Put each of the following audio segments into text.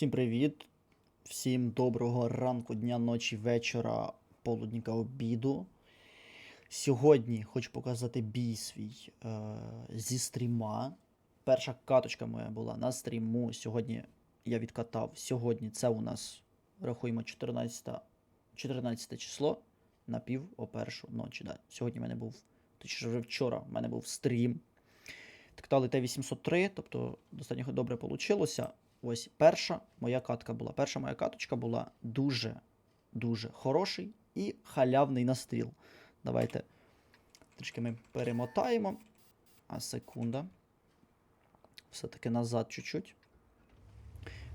Всім привіт! Всім доброго ранку, дня, ночі, вечора, полудника, обіду. Сьогодні хочу показати бій свій е, зі стріма. Перша каточка моя була на стріму. Сьогодні я відкатав. Сьогодні це у нас, рахуємо, 14, 14 число на пів о першу ночі. Да. Сьогодні в мене був, точніше вчора в мене був стрім. Катали Т-803, тобто достатньо добре вийшло. Ось перша моя катка була. Перша моя каточка була дуже-дуже хороший і халявний настріл. Давайте трішки ми перемотаємо. А секунда. Все-таки назад чуть-чуть.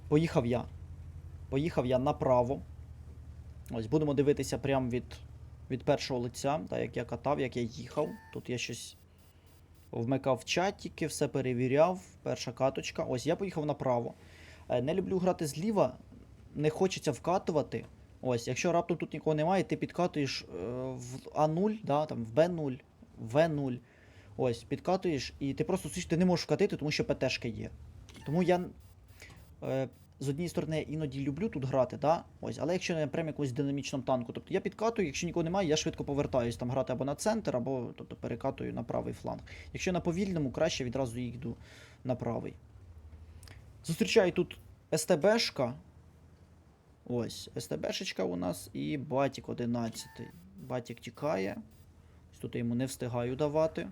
Поїхав я. Поїхав я направо. Ось будемо дивитися прямо від, від першого лиця, так як я катав, як я їхав. Тут я щось вмикав чатики, все перевіряв. Перша каточка. Ось я поїхав направо. Е, Не люблю грати зліва, не хочеться вкатувати. Ось, якщо раптом тут нікого немає, ти підкатуєш е, в А0, да, там, в Б0, в В0. Ось, підкатуєш, і ти просто ти не можеш вкатити, тому що ПТшка є. Тому я е, з однієї сторони іноді люблю тут грати, да? Ось, але якщо я прям якусь динамічному танку, тобто я підкатую, якщо нікого немає, я швидко повертаюсь там грати або на центр, або тобто, перекатую на правий фланг. Якщо на повільному, краще відразу їду на правий. Зустрічаю тут СТБшка. Ось, СТБшечка у нас і Батік 11. Батік тікає. Ось Тут я йому не встигаю давати.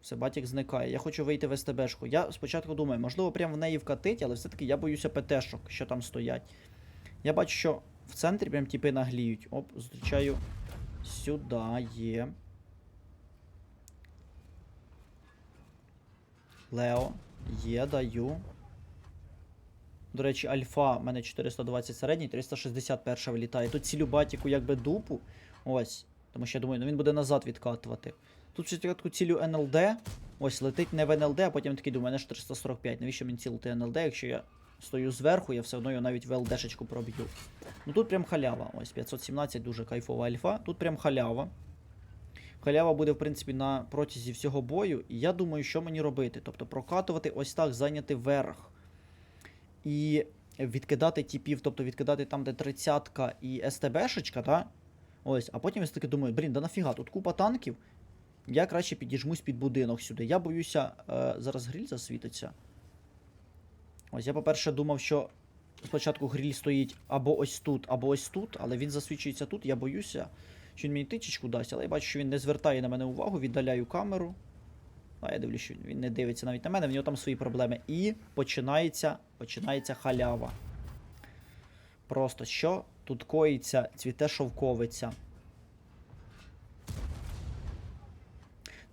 Все, Батік зникає. Я хочу вийти в СТБшку. Я спочатку думаю, можливо, прямо в неї вкатить, але все-таки я боюся ПТшок, що там стоять. Я бачу, що в центрі прям тіпи нагліють. Оп, зустрічаю сюди є. Лео. Є, даю. До речі, альфа в мене 420 середній, 361 вилітає. Тут цілю батіку якби дупу. Ось. Тому що я думаю, ну він буде назад відкатувати. Тут таку цілю НЛД. Ось летить не в НЛД, а потім такий думаю, мене ж 345. Навіщо мені цілити НЛД, якщо я стою зверху, я все одно його навіть в ЛДшечку проб'ю. Ну тут прям халява. Ось 517 дуже кайфова альфа. Тут прям халява. Халява буде, в принципі, на протязі всього бою. І я думаю, що мені робити. Тобто прокатувати ось так, зайняти верх. І відкидати тіпів, тобто відкидати там, де 30-ка і СТБшечка, да? Ось, а потім я таки думаю, блін, да нафіга, тут купа танків. Я краще підіжмусь під будинок сюди. Я боюся. Е, зараз гриль засвітиться. Ось я, по-перше, думав, що спочатку гриль стоїть або ось тут, або ось тут, але він засвічується тут. Я боюся, що він мені тичечку дасть, але я бачу, що він не звертає на мене увагу, віддаляю камеру. А я дивлюсь, що він не дивиться навіть на мене, в нього там свої проблеми. І починається, починається халява. Просто що тут коїться, цвіте шовковиця.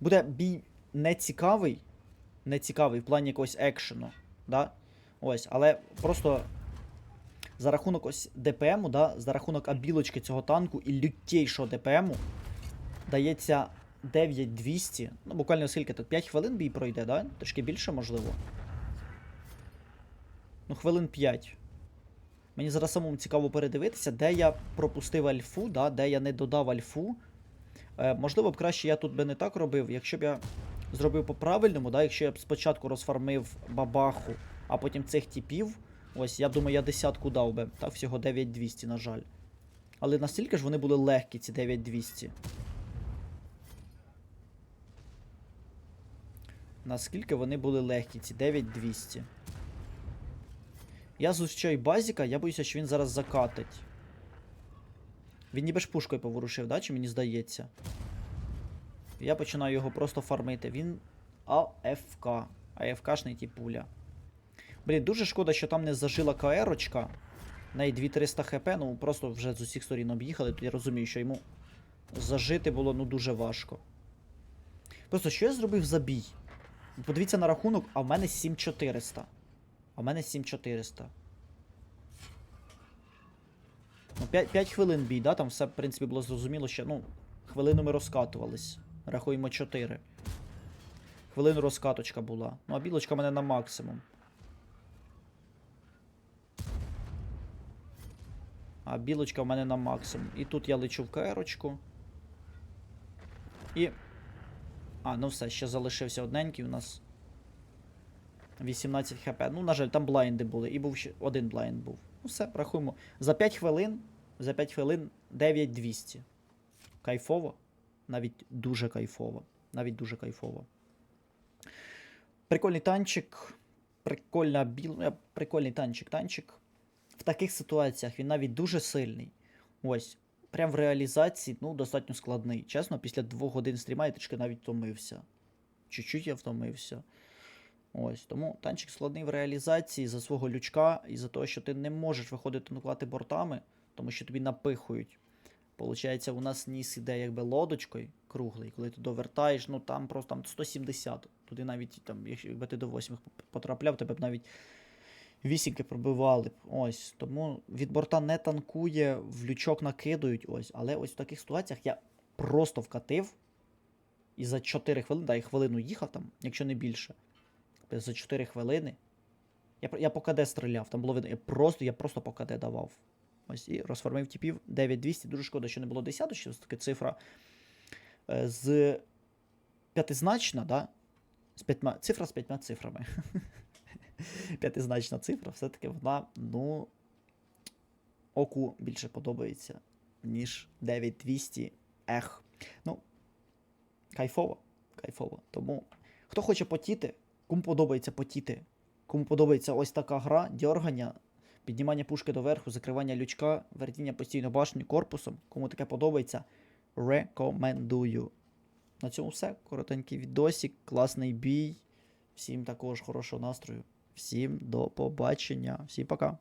Буде бій не цікавий, не цікавий в плані якогось екшену. Да? Ось, але просто за рахунок ось ДПМу, да, за рахунок абілочки цього танку і лютейшого ДПМу дається 9200. Ну, буквально скільки тут? 5 хвилин бій пройде, да? Трошки більше, можливо. Ну, хвилин 5. Мені зараз самому цікаво передивитися, де я пропустив альфу, да, де я не додав альфу. Е, можливо б краще я тут би не так робив, якщо б я зробив по-правильному, да, якщо я б спочатку розфармив бабаху, а потім цих типів. Ось, я думаю, я десятку дав би. Так, всього 9200, на жаль. Але настільки ж вони були легкі, ці 9200. Наскільки вони були легкі, ці 9200. Я зустрічаю базіка, я боюся, що він зараз закатить. Він ніби ж пушкою поворушив, да? Чи мені здається? Я починаю його просто фармити. Він АФК. АФКшний ті пуля. Блін, дуже шкода, що там не зажила КРочка. Неї 2300 хп, ну просто вже з усіх сторін об'їхали, то я розумію, що йому зажити було ну дуже важко. Просто що я зробив за бій? Подивіться на рахунок, а в мене 7400. А в мене 7400. Ну, 5, 5 хвилин бій, да? Там все, в принципі, було зрозуміло, що ну, хвилину ми розкатувались. Рахуємо 4. Хвилину розкаточка була. Ну, а білочка в мене на максимум. А білочка в мене на максимум. І тут я лечу в КРочку. І А, ну все, ще залишився одненький у нас. 18 хп. Ну, на жаль, там блайнди були. І був ще один блайнд був. Ну все, рахуємо. За 5 хвилин. За 5 хвилин 9200. Кайфово. Навіть дуже кайфово. Навіть дуже кайфово. Прикольний танчик. Прикольна біл. е, Прикольний танчик, танчик. В таких ситуаціях він навіть дуже сильний. Ось. Прям в реалізації, ну, достатньо складний. Чесно, після двох годин стріма я трішки навіть втомився. Чуть-чуть я втомився. Ось. Тому танчик складний в реалізації за свого лючка і за те, що ти не можеш виходити нукати бортами, тому що тобі напихують. Получається, у нас ніс іде якби лодочкою круглий, коли ти довертаєш, ну там просто там 170. Туди навіть там, якби ти до восьмих потрапляв, тебе б навіть вісімки пробивали б. Ось. Тому від борта не танкує, в лючок накидують. Ось. Але ось в таких ситуаціях я просто вкатив. І за 4 хвилини, да, і хвилину їхав там, якщо не більше. За 4 хвилини. Я, я по КД стріляв, там було видно. Я просто, я просто по КД давав. Ось і розформив типів 9200. Дуже шкода, що не було 10, що таки цифра е, з п'ятизначна, да? З п'ятьма, цифра з п'ятьма цифрами. П'ятизначна цифра, все-таки вона, ну, оку більше подобається, ніж 9200 ех. Ну, кайфово, кайфово. Тому, хто хоче потіти, кому подобається потіти, кому подобається ось така гра, дьоргання, піднімання пушки доверху, закривання лючка, вертіння постійно башні корпусом, кому таке подобається, рекомендую. На цьому все. Коротенький відосик, класний бій. Всім також хорошого настрою. Всім до побачення. Всім пока.